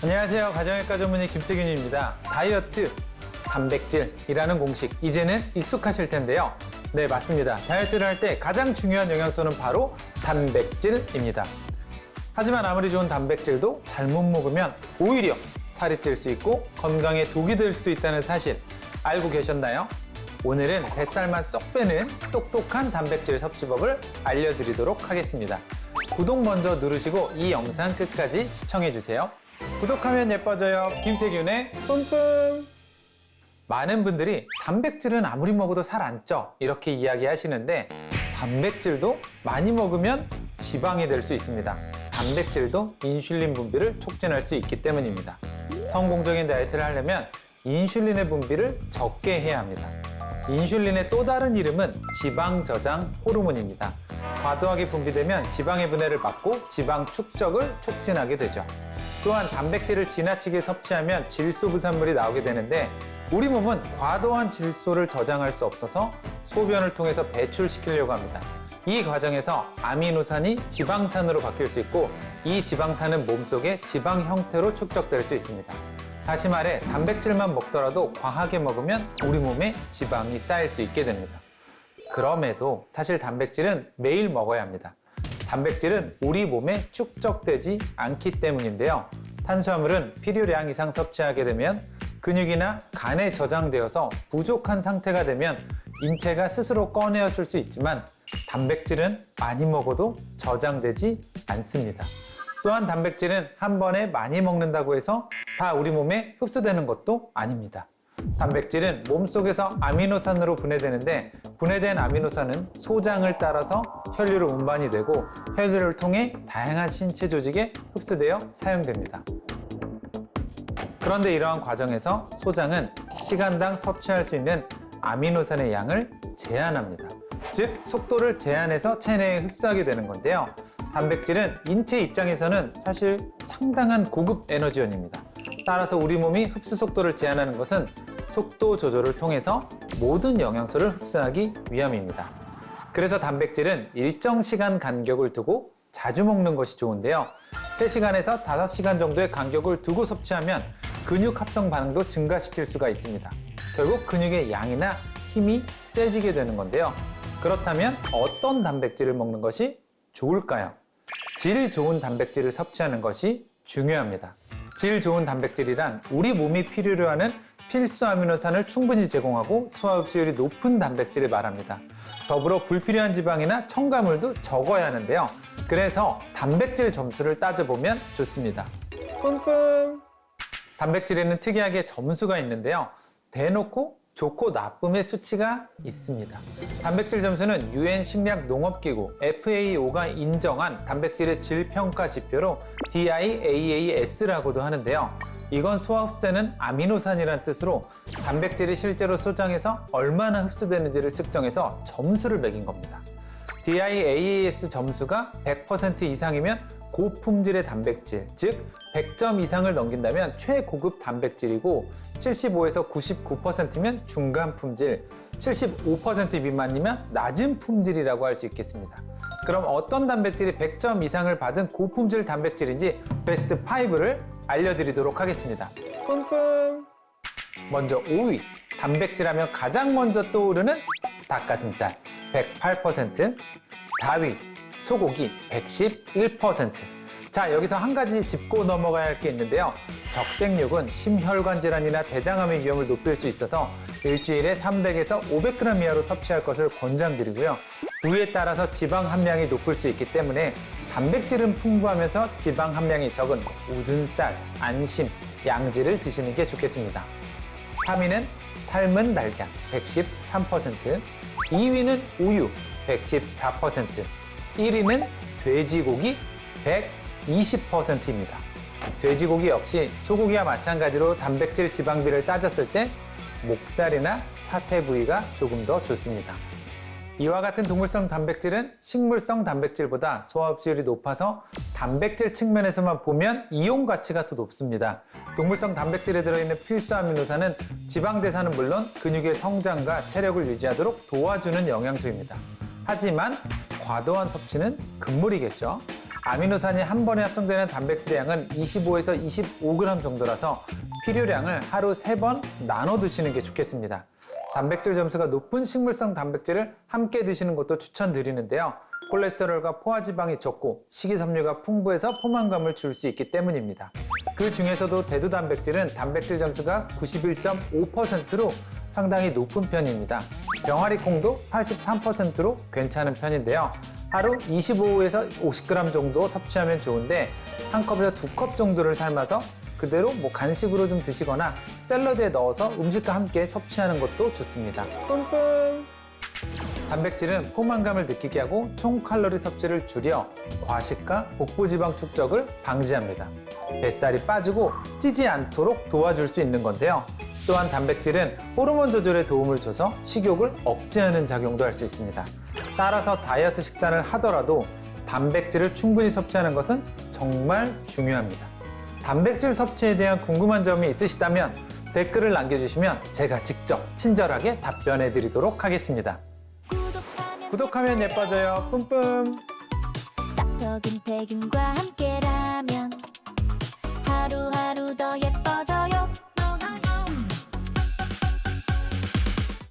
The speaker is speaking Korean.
안녕하세요. 가정의과 전문의 김태균입니다. 다이어트, 단백질이라는 공식, 이제는 익숙하실 텐데요. 네, 맞습니다. 다이어트를 할 때 가장 중요한 영양소는 바로 단백질입니다. 하지만 아무리 좋은 단백질도 잘못 먹으면 오히려 살이 찔 수 있고 건강에 독이 될 수도 있다는 사실 알고 계셨나요? 오늘은 뱃살만 쏙 빼는 똑똑한 단백질 섭취법을 알려드리도록 하겠습니다. 구독 먼저 누르시고 이 영상 끝까지 시청해주세요. 구독하면 예뻐져요. 김태균의 뿜뿜. 많은 분들이 단백질은 아무리 먹어도 살 안 쪄 이렇게 이야기하시는데 단백질도 많이 먹으면 지방이 될 수 있습니다. 단백질도 인슐린 분비를 촉진할 수 있기 때문입니다. 성공적인 다이어트를 하려면 인슐린의 분비를 적게 해야 합니다. 인슐린의 또 다른 이름은 지방 저장 호르몬입니다. 과도하게 분비되면 지방의 분해를 막고 지방 축적을 촉진하게 되죠. 또한 단백질을 지나치게 섭취하면 질소 부산물이 나오게 되는데 우리 몸은 과도한 질소를 저장할 수 없어서 소변을 통해서 배출시키려고 합니다. 이 과정에서 아미노산이 지방산으로 바뀔 수 있고 이 지방산은 몸속에 지방 형태로 축적될 수 있습니다. 다시 말해 단백질만 먹더라도 과하게 먹으면 우리 몸에 지방이 쌓일 수 있게 됩니다. 그럼에도 사실 단백질은 매일 먹어야 합니다. 단백질은 우리 몸에 축적되지 않기 때문인데요. 탄수화물은 필요량 이상 섭취하게 되면 근육이나 간에 저장되어서 부족한 상태가 되면 인체가 스스로 꺼내었을 수 있지만 단백질은 많이 먹어도 저장되지 않습니다. 또한 단백질은 한 번에 많이 먹는다고 해서 다 우리 몸에 흡수되는 것도 아닙니다. 단백질은 몸속에서 아미노산으로 분해되는데 분해된 아미노산은 소장을 따라서 혈류로 운반이 되고 혈류를 통해 다양한 신체 조직에 흡수되어 사용됩니다. 그런데 이러한 과정에서 소장은 시간당 섭취할 수 있는 아미노산의 양을 제한합니다. 즉, 속도를 제한해서 체내에 흡수하게 되는 건데요. 단백질은 인체 입장에서는 사실 상당한 고급 에너지원입니다. 따라서 우리 몸이 흡수 속도를 제한하는 것은 속도 조절을 통해서 모든 영양소를 흡수하기 위함입니다. 그래서 단백질은 일정 시간 간격을 두고 자주 먹는 것이 좋은데요. 3시간에서 5시간 정도의 간격을 두고 섭취하면 근육 합성 반응도 증가시킬 수가 있습니다. 결국 근육의 양이나 힘이 세지게 되는 건데요. 그렇다면 어떤 단백질을 먹는 것이 좋을까요? 질 좋은 단백질을 섭취하는 것이 중요합니다. 질 좋은 단백질이란 우리 몸이 필요로 하는 필수 아미노산을 충분히 제공하고 소화 흡수율이 높은 단백질을 말합니다. 더불어 불필요한 지방이나 첨가물도 적어야 하는데요. 그래서 단백질 점수를 따져보면 좋습니다. 뿜뿜. 단백질에는 특이하게 점수가 있는데요. 대놓고 좋고 나쁨의 수치가 있습니다. 단백질 점수는 유엔 식량 농업기구 FAO가 인정한 단백질의 질 평가 지표로 DIAAS라고도 하는데요. 이건 소화 흡수되는 아미노산이란 뜻으로 단백질이 실제로 소장에서 얼마나 흡수되는지를 측정해서 점수를 매긴 겁니다. DIAAS 점수가 100% 이상이면 고품질의 단백질, 즉 100점 이상을 넘긴다면 최고급 단백질이고 75에서 99%면 중간 품질, 75% 미만이면 낮은 품질이라고 할 수 있겠습니다. 그럼 어떤 단백질이 100점 이상을 받은 고품질 단백질인지 베스트 5를 알려드리도록 하겠습니다. 뿜뿜. 먼저 5위. 단백질 하면 가장 먼저 떠오르는 닭가슴살 108%, 4위 소고기 111%. 자, 여기서 한 가지 짚고 넘어가야 할 게 있는데요. 적색육은 심혈관 질환이나 대장암의 위험을 높일 수 있어서 일주일에 300에서 500g 이하로 섭취할 것을 권장드리고요. 부위에 따라서 지방 함량이 높을 수 있기 때문에 단백질은 풍부하면서 지방 함량이 적은 우둔살, 안심, 양지를 드시는 게 좋겠습니다. 3위는 삶은 달걀 113%, 2위는 우유 114%, 1위는 돼지고기 120%입니다. 돼지고기 역시 소고기와 마찬가지로 단백질 지방비를 따졌을 때 목살이나 사태 부위가 조금 더 좋습니다. 이와 같은 동물성 단백질은 식물성 단백질보다 소화 흡수율이 높아서 단백질 측면에서만 보면 이용 가치가 더 높습니다. 동물성 단백질에 들어있는 필수 아미노산은 지방 대사는 물론 근육의 성장과 체력을 유지하도록 도와주는 영양소입니다. 하지만 과도한 섭취는 금물이겠죠. 아미노산이 한 번에 합성되는 단백질의 양은 25에서 25g 정도라서 필요량을 하루 세 번 나눠 드시는 게 좋겠습니다. 단백질 점수가 높은 식물성 단백질을 함께 드시는 것도 추천드리는데요. 콜레스테롤과 포화지방이 적고 식이섬유가 풍부해서 포만감을 줄 수 있기 때문입니다. 그 중에서도 대두 단백질은 단백질 점수가 91.5%로 상당히 높은 편입니다. 병아리 콩도 83%로 괜찮은 편인데요. 하루 25에서 50g 정도 섭취하면 좋은데 한 컵에서 두 컵 정도를 삶아서 그대로 뭐 간식으로 좀 드시거나 샐러드에 넣어서 음식과 함께 섭취하는 것도 좋습니다. 뿜뿜. 단백질은 포만감을 느끼게 하고 총 칼로리 섭취를 줄여 과식과 복부지방 축적을 방지합니다. 뱃살이 빠지고 찌지 않도록 도와줄 수 있는 건데요. 또한 단백질은 호르몬 조절에 도움을 줘서 식욕을 억제하는 작용도 할 수 있습니다. 따라서 다이어트 식단을 하더라도 단백질을 충분히 섭취하는 것은 정말 중요합니다. 단백질 섭취에 대한 궁금한 점이 있으시다면 댓글을 남겨주시면 제가 직접 친절하게 답변해 드리도록 하겠습니다. 구독하면 예뻐져요. 뿜뿜. 짝펴긴 태균과 함께라면 하루하루